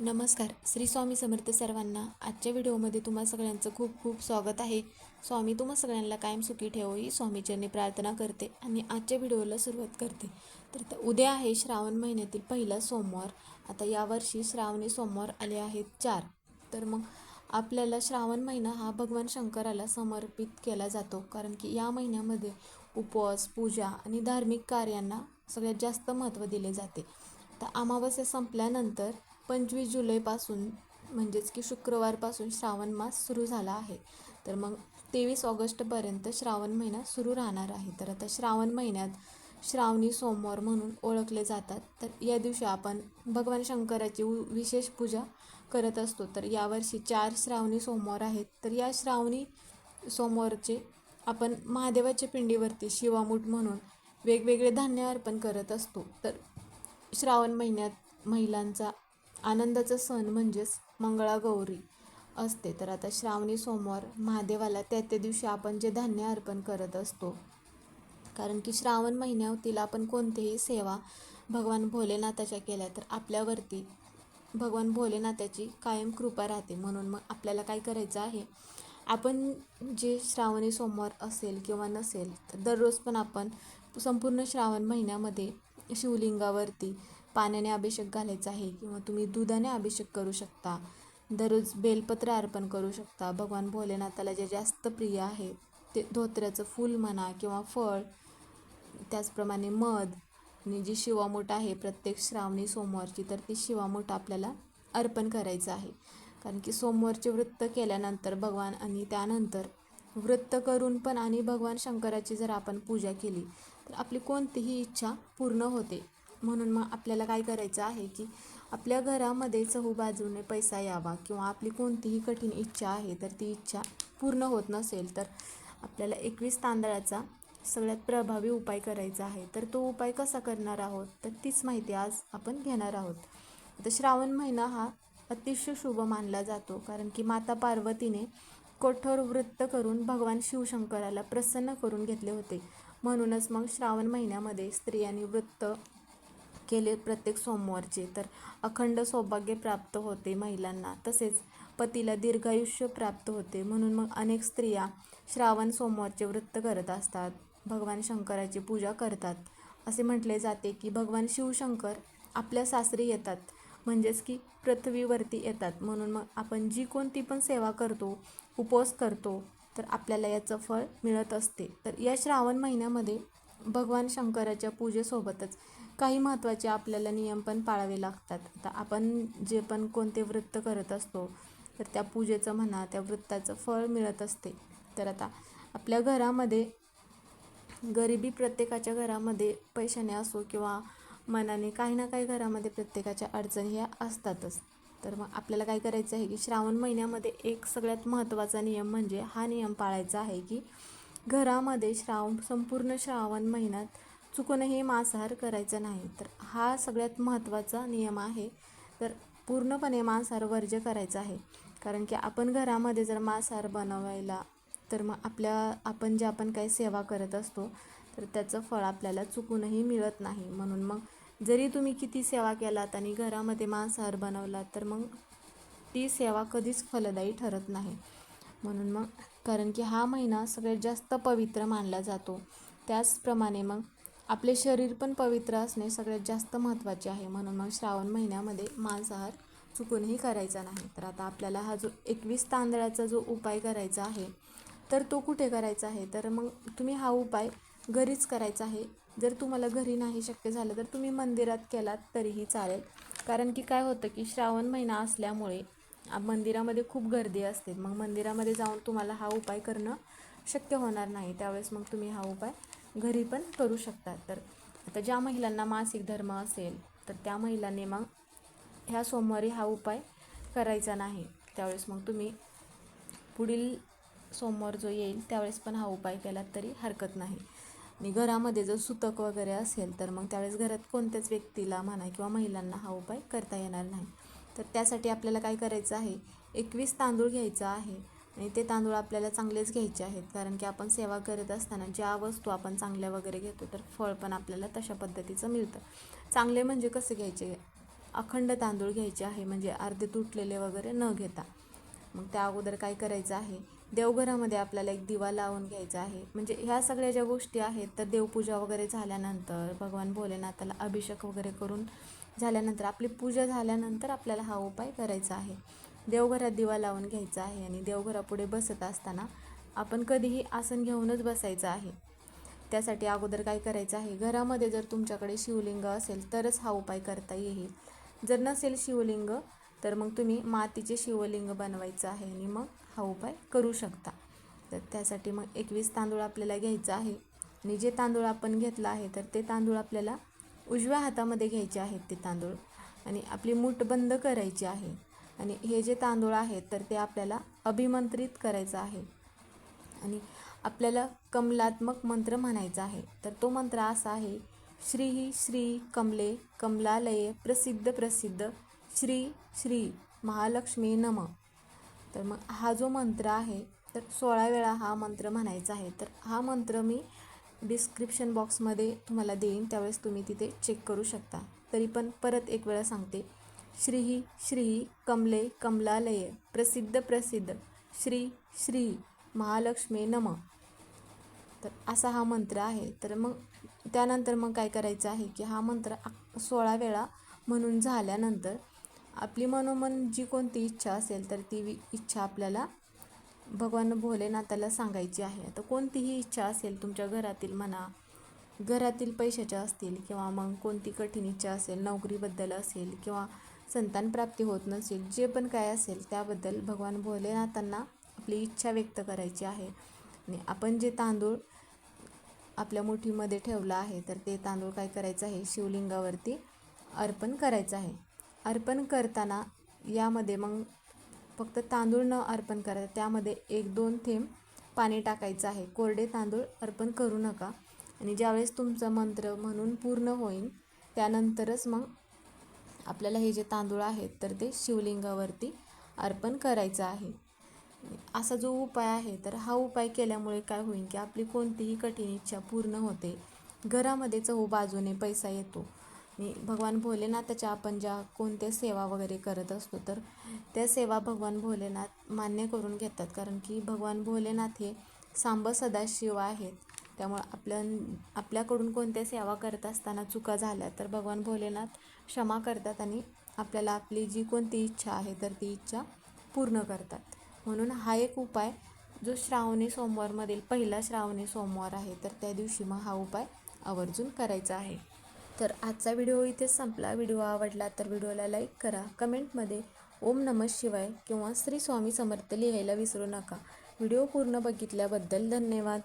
नमस्कार. श्री स्वामी समर्थ सर्वांना आजच्या व्हिडिओमध्ये तुम्हा सगळ्यांचं खूप खूप स्वागत आहे. स्वामी तुम्हा सगळ्यांना कायम सुखी ठेवो ही स्वामीचरणी प्रार्थना करते आणि आजच्या व्हिडिओला सुरुवात करते. तर उद्या आहे श्रावण महिन्यातील पहिला सोमवार. आता यावर्षी श्रावणी सोमवार आले आहेत चार. तर मग आपल्याला श्रावण महिना हा भगवान शंकराला समर्पित केला जातो. कारण की या महिन्यामध्ये उपवास पूजा आणि धार्मिक कार्यांना सगळ्यात जास्त महत्त्व दिले जाते. आता अमावस्या संपल्यानंतर पंचवीस जुलैपासून म्हणजेच की शुक्रवारपासून श्रावण मास सुरू झाला आहे. तर मग तेवीस ऑगस्टपर्यंत श्रावण महिना सुरू राहणार आहे. तर आता श्रावण महिन्यात श्रावणी सोमवार म्हणून ओळखले जातात. तर या दिवशी आपण भगवान शंकराची उ- विशेष पूजा करत असतो. तर यावर्षी चार श्रावणी सोमवार आहेत. तर या श्रावणी सोमवारचे आपण महादेवाच्या पिंडीवरती शिवामूठ म्हणून वेगवेगळे धान्य अर्पण करत असतो. तर श्रावण महिन्यात महिलांचा आनंदाचा सण म्हणजेच मंगळागौरी असते. तर आता श्रावणी सोमवार महादेवाला त्या त्या दिवशी आपण जे धान्य अर्पण करत असतो. कारण की श्रावण महिन्यातील आपण कोणतीही सेवा भगवान भोलेनाथाच्या केल्या तर आपल्यावरती भगवान भोलेनाथाची कायम कृपा राहते. म्हणून मग आपल्याला काय करायचं आहे? आपण जे श्रावणी सोमवार असेल किंवा नसेल तर दररोज पण आपण संपूर्ण श्रावण महिन्यामध्ये शिवलिंगावरती पाण्याने अभिषेक घालायचा आहे किंवा तुम्ही दुधाने अभिषेक करू शकता. दररोज बेलपत्र अर्पण करू शकता. भगवान भोलेनाथाला जे जास्त प्रिय आहे ते धोत्र्याचं फूल म्हणा किंवा फळ त्याचप्रमाणे मध आणि जी शिवामूठ आहे प्रत्येक श्रावणी सोमवारची तर ती शिवामूठ आपल्याला अर्पण करायचं आहे. कारण की सोमवारचे वृत्त केल्यानंतर भगवान आणि त्यानंतर वृत्त करून पण आणि भगवान शंकराची जर आपण पूजा केली तर आपली कोणतीही इच्छा पूर्ण होते. म्हणून मग आपल्याला काय करायचं आहे की आपल्या घरामध्ये चहूबाजूने पैसा यावा किंवा आपली कोणतीही कठीण इच्छा आहे तर ती इच्छा पूर्ण होत नसेल तर आपल्याला एकवीस तांदळाचा सगळ्यात प्रभावी उपाय करायचा आहे. तर तो उपाय कसा करणार आहोत? तर तीच माहिती आज आपण घेणार आहोत. आता श्रावण महिना हा अतिशय शुभ मानला जातो कारण की माता पार्वतीने कठोर वृत्त करून भगवान शिवशंकराला प्रसन्न करून घेतले होते. म्हणूनच मग श्रावण महिन्यामध्ये स्त्रियांनी वृत्त केले प्रत्येक सोमवारचे. तर अखंड सौभाग्य प्राप्त होते महिलांना. तसेच पतीला दीर्घायुष्य प्राप्त होते. म्हणून मग अनेक स्त्रिया श्रावण सोमवारचे व्रत करत असतात. भगवान शंकराची पूजा करतात. असे म्हटले जाते की भगवान शिवशंकर आपल्या सासरी येतात. म्हणजेच की पृथ्वीवरती येतात. म्हणून मग आपण जी कोणती पण सेवा करतो उपवास करतो तर आपल्याला याचं फळ मिळत असते. तर या श्रावण महिन्यामध्ये भगवान शंकराच्या पूजेसोबतच काही महत्त्वाचे आपल्याला नियम पण पाळावे लागतात. आता आपण जे पण कोणते व्रत करत असतो तर त्या पूजेचं म्हणा त्या वृत्ताचं फळ मिळत असते. तर आता आपल्या घरामध्ये गरिबी प्रत्येकाच्या घरामध्ये पैशाने असो किंवा मनाने काही ना काही घरामध्ये प्रत्येकाच्या अडचणी ह्या असतातच. तर मग आपल्याला काय करायचं आहे की श्रावण महिन्यामध्ये एक सगळ्यात महत्त्वाचा नियम म्हणजे हा नियम पाळायचा आहे की घरामध्ये श्रावण संपूर्ण श्रावण महिन्यात चुकूनही मांसाहार करायचा नाही. तर हा सगळ्यात महत्त्वाचा नियम आहे. तर पूर्णपणे मांसाहार वर्ज्य करायचा आहे. कारण की आपण घरामध्ये जर मांसाहार बनवायला तर मग आपल्या आपण जे आपण काही सेवा करत असतो तर त्याचं फळ आपल्याला चुकूनही मिळत नाही. म्हणून मग जरी तुम्ही किती सेवा केलात आणि घरामध्ये मांसाहार बनवलात तर मग ती सेवा कधीच फलदायी ठरत नाही. म्हणून मग कारण की हा महिना सगळ्यात जास्त पवित्र मानला जातो. त्याचप्रमाणे मग आपले शरीर पण पवित्र असणे सगळ्यात जास्त महत्त्वाचे आहे. म्हणून मग श्रावण महिन्यामध्ये मांसाहार चुकूनही करायचा नाही. तर आता आपल्याला हा जो एकवीस तांदळाचा जो उपाय करायचा आहे तर तो कुठे करायचा आहे? तर मग तुम्ही हा उपाय घरीच करायचा आहे. जर तुम्हाला घरी नाही शक्य झालं तर तुम्ही मंदिरात केलात तरीही चालेल. कारण की काय होतं की श्रावण महिना असल्यामुळे मंदिरामध्ये खूप गर्दी असते. मग मंदिरामध्ये जाऊन तुम्हाला हा उपाय करणं शक्य होणार नाही. त्यावेळेस मग तुम्ही हा उपाय घरी पण करू शकतात. तर आता ज्या महिलांना मासिक धर्म असेल तर त्या महिलांनी मग ह्या सोमवारी हा उपाय करायचा नाही. त्यावेळेस मग तुम्ही पुढील सोमवार जो येईल त्यावेळेस पण हा उपाय केला तरी हरकत नाही. आणि घरामध्ये जर सुतक वगैरे असेल तर मग त्यावेळेस घरात कोणत्याच व्यक्तीला म्हणा किंवा महिलांना हा उपाय करता येणार नाही. तर त्यासाठी आपल्याला काय करायचं आहे? एकवीस तांदूळ घ्यायचा आहे. आणि ते तांदूळ आपल्याला चांगलेच घ्यायचे आहेत. कारण की आपण सेवा करत असताना ज्या वस्तू आपण चांगल्या वगैरे घेतो तर फळ पण आपल्याला तशा पद्धतीचं मिळतं. चांगले म्हणजे कसे घ्यायचे? अखंड तांदूळ घ्यायचे आहे म्हणजे अर्धे तुटलेले वगैरे न घेता. मग त्या अगोदर काय करायचं आहे? देवघरामध्ये आपल्याला एक दिवा लावून घ्यायचा आहे. म्हणजे ह्या सगळ्या ज्या गोष्टी आहेत तर देवपूजा वगैरे झाल्यानंतर भगवान भोलेनाथाला अभिषेक वगैरे करून झाल्यानंतर आपली पूजा झाल्यानंतर आपल्याला हा उपाय करायचा आहे. देवघरात दिवा लावून घ्यायचा आहे आणि देवघरापुढे बसत असताना आपण कधीही आसन घेऊनच बसायचं आहे. त्यासाठी अगोदर काय करायचं आहे? घरामध्ये जर तुमच्याकडे शिवलिंग असेल तरच हा उपाय करता येईल. जर नसेल शिवलिंग तर मग तुम्ही मातीचे शिवलिंग बनवायचं आहे आणि मग हा उपाय करू शकता. तर त्यासाठी मग एकवीस तांदूळ आपल्याला घ्यायचं आहे. आणि जे तांदूळ आपण घेतलं आहे तर ते तांदूळ आपल्याला उजव्या हातामध्ये घ्यायचे आहेत ते तांदूळ. आणि आपली मूठ बंद करायची आहे. आणि हे जे तांदूळ आहेत तर ते आपल्याला अभिमंत्रित करायचं आहे. आणि आपल्याला कमलात्मक मंत्र म्हणायचा आहे. तर तो मंत्र असा आहे श्री श्री कमले कमलालये प्रसिद्ध प्रसिद्ध श्री श्री महालक्ष्मी नम. तर मग हा जो मंत्र आहे तर सोळा वेळा हा मंत्र म्हणायचा आहे. तर हा मंत्र मी डिस्क्रिप्शन बॉक्समध्ये तुम्हाला देईन त्यावेळेस तुम्ही तिथे चेक करू शकता. तरी पण परत एक वेळा सांगते. श्री श्री कमले कमलालये प्रसिद्ध प्रसिद्ध. श्री श्री महालक्ष्मी नम. तर असा हा मंत्र आहे. तर मग त्यानंतर मग काय करायचं आहे की हा मंत्र सोळा वेळा म्हणून झाल्यानंतर आपली मनोमन जी कोणती इच्छा असेल तर ती वि- इच्छा आपल्याला भगवान भोलेनाथाला सांगायची आहे. आता कोणतीही इच्छा असेल तुमच्या घरातील म्हणा घरातील पैशाच्या असतील किंवा मग कोणती कठीण इच्छा असेल नोकरीबद्दल असेल किंवा संतान प्राप्ती होत नसेल जे पण काय असेल त्याबद्दल भगवान भोलेनाथांना आपली इच्छा व्यक्त करायची आहे. आणि आपण जे तांदूळ आपल्या मुठीमध्ये ठेवलं आहे तर ते तांदूळ काय करायचं आहे? शिवलिंगावरती अर्पण करायचं आहे. अर्पण करताना यामध्ये मग फक्त तांदूळ न अर्पण करायचं त्यामध्ये एक दोन थेंब पाणी टाकायचं आहे. कोरडे तांदूळ अर्पण करू नका. आणि ज्यावेळेस तुमचं मंत्र म्हणून पूर्ण होईल त्यानंतरच मग आपल्याला हे जे तांदूळ आहेत तर ते शिवलिंगावरती अर्पण करायचं आहे. असा जो उपाय आहे तर हा उपाय केल्यामुळे काय होईल की आपली कोणतीही कठीण इच्छा पूर्ण होते. घरामध्ये चहू बाजूने पैसा येतो. आणि भगवान भोलेनाथाच्या आपण ज्या कोणत्या सेवा वगैरे करत असतो तर त्या सेवा भगवान भोलेनाथ मान्य करून घेतात. कारण की भगवान भोलेनाथ हे सांब सदाशिव आहेत. त्यामुळं आपल्या आपल्याकडून कोणत्या सेवा करत असताना चुका झाल्या तर भगवान भोलेनाथ क्षमा करतात आणि आपल्याला आपली जी कोणती इच्छा आहे तर ती इच्छा पूर्ण करतात. म्हणून हा एक उपाय जो श्रावणी सोमवारमधील पहिला श्रावणी सोमवार आहे तर त्या दिवशी मग हा उपाय आवर्जून करायचा आहे. तर आजचा व्हिडिओ इथेच संपला. व्हिडिओ आवडला तर व्हिडिओला लाईक करा कमेंटमध्ये ओम नमः शिवाय किंवा श्री स्वामी समर्थ लिहायला विसरू नका. व्हिडिओ पूर्ण बघितल्याबद्दल धन्यवाद.